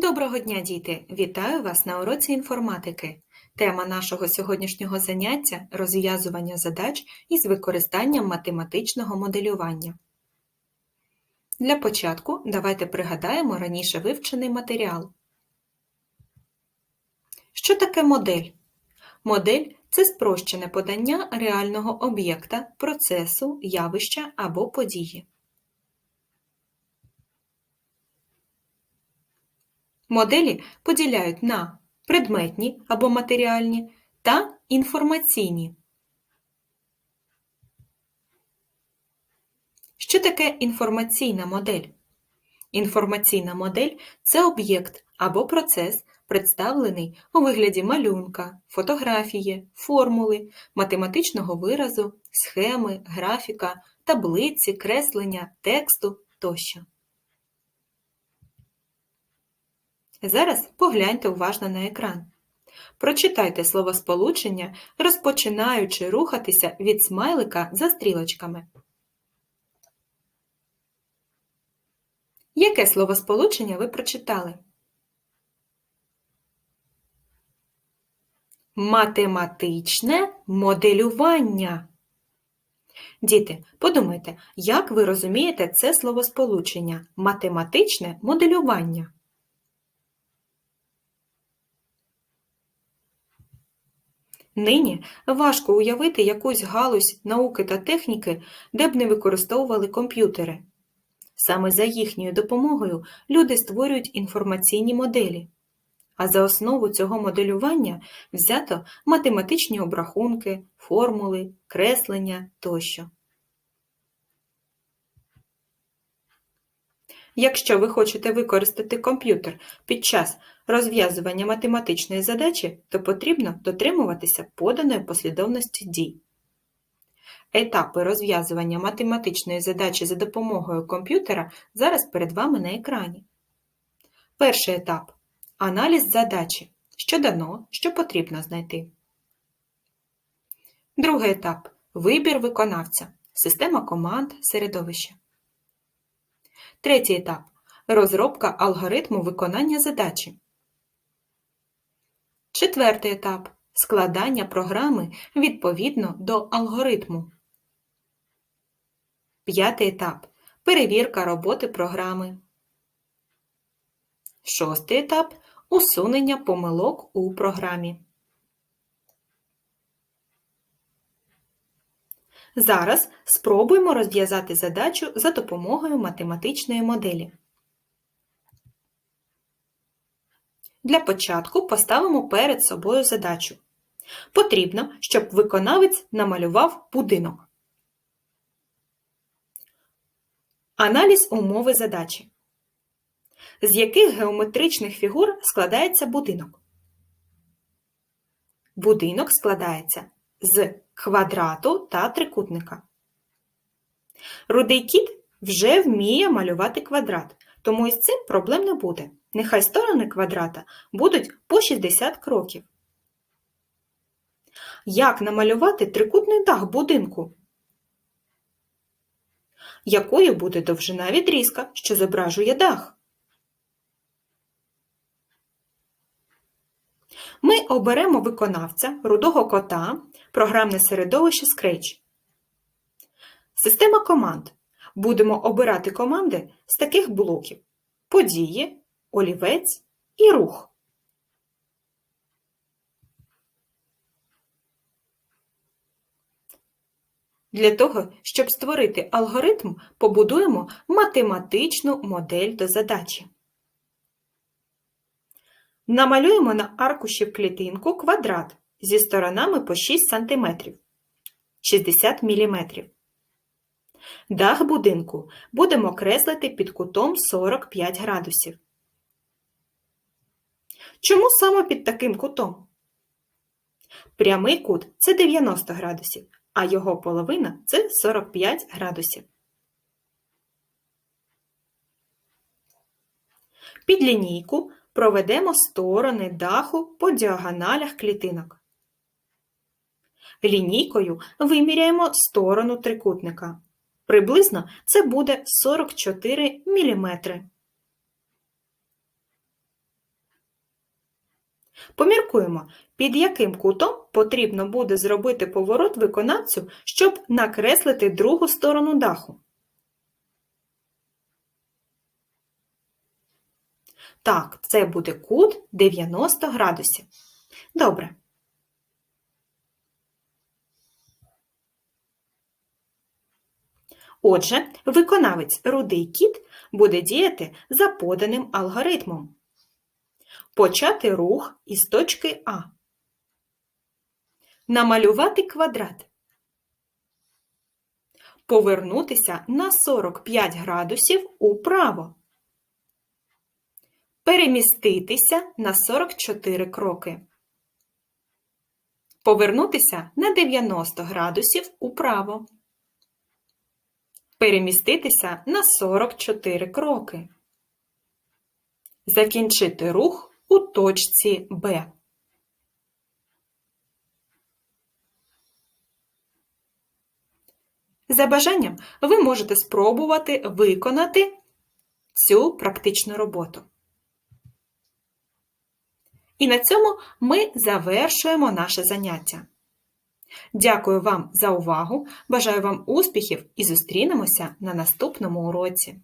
Доброго дня, діти! Вітаю вас на уроці інформатики. Тема нашого сьогоднішнього заняття розв'язування задач із використанням математичного моделювання. Для початку давайте пригадаємо раніше вивчений матеріал. Що таке модель? Модель це спрощене подання реального об'єкта, процесу, явища або події. Моделі поділяють на предметні або матеріальні та інформаційні. Що таке інформаційна модель? Інформаційна модель це об'єкт або процес, представлений у вигляді малюнка, фотографії, формули, математичного виразу, схеми, графіка, таблиці, креслення, тексту тощо. Зараз погляньте уважно на екран. Прочитайте словосполучення, розпочинаючи рухатися від смайлика за стрілочками. Яке словосполучення ви прочитали? Математичне моделювання. Діти, подумайте, як ви розумієте це словосполучення математичне моделювання? Нині важко уявити якусь галузь науки та техніки, де б не використовували комп'ютери. Саме за їхньою допомогою люди створюють інформаційні моделі, а за основу цього моделювання взято математичні обрахунки, формули, креслення тощо. Якщо ви хочете використати комп'ютер під час розв'язування математичної задачі, то потрібно дотримуватися поданої послідовності дій. Етапи розв'язування математичної задачі за допомогою комп'ютера зараз перед вами на екрані. Перший етап аналіз задачі, що дано, що потрібно знайти. Другий етап вибір виконавця, система команд, середовище. Третій етап розробка алгоритму виконання задачі. Четвертий етап складання програми відповідно до алгоритму. П'ятий етап перевірка роботи програми. Шостий етап усунення помилок у програмі. Зараз спробуємо розв'язати задачу за допомогою математичної моделі. Для початку поставимо перед собою задачу. Потрібно, щоб виконавець намалював будинок. Аналіз умови задачі. З яких геометричних фігур складається будинок? Будинок складається з квадрату та трикутника. Рудий кіт вже вміє малювати квадрат, тому із цим проблем не буде. Нехай сторони квадрата будуть по 60 кроків. Як намалювати трикутний дах будинку? Якою буде довжина відрізка, що зображує дах? Ми оберемо виконавця рудого кота, програмне середовище Scratch. Система команд. Будемо обирати команди з таких блоків: події, олівець і рух. Для того, щоб створити алгоритм, побудуємо математичну модель до задачі. Намалюємо на аркуші в клітинку квадрат зі сторонами по 6 см 60 мм. Дах будинку будемо креслити під кутом 45 градусів. Чому саме під таким кутом? Прямий кут це 90 градусів, а його половина це 45 градусів. Під лінійку проведемо сторони даху по діагоналях клітинок. Лінійкою виміряємо сторону трикутника. Приблизно це буде 44 мм. Поміркуємо, під яким кутом потрібно буде зробити поворот виконавцю, щоб накреслити другу сторону даху. Так, це буде кут 90 градусів. Добре. Отже, виконавець рудий кіт буде діяти за поданим алгоритмом. Почати рух із точки А. Намалювати квадрат. Повернутися на 45 градусів управо. Переміститися на 44 кроки. Повернутися на 90 градусів управо. Переміститися на 44 кроки. Закінчити рух у точці Б. За бажанням ви можете спробувати виконати цю практичну роботу. І на цьому ми завершуємо наше заняття. Дякую вам за увагу, бажаю вам успіхів і зустрінемося на наступному уроці.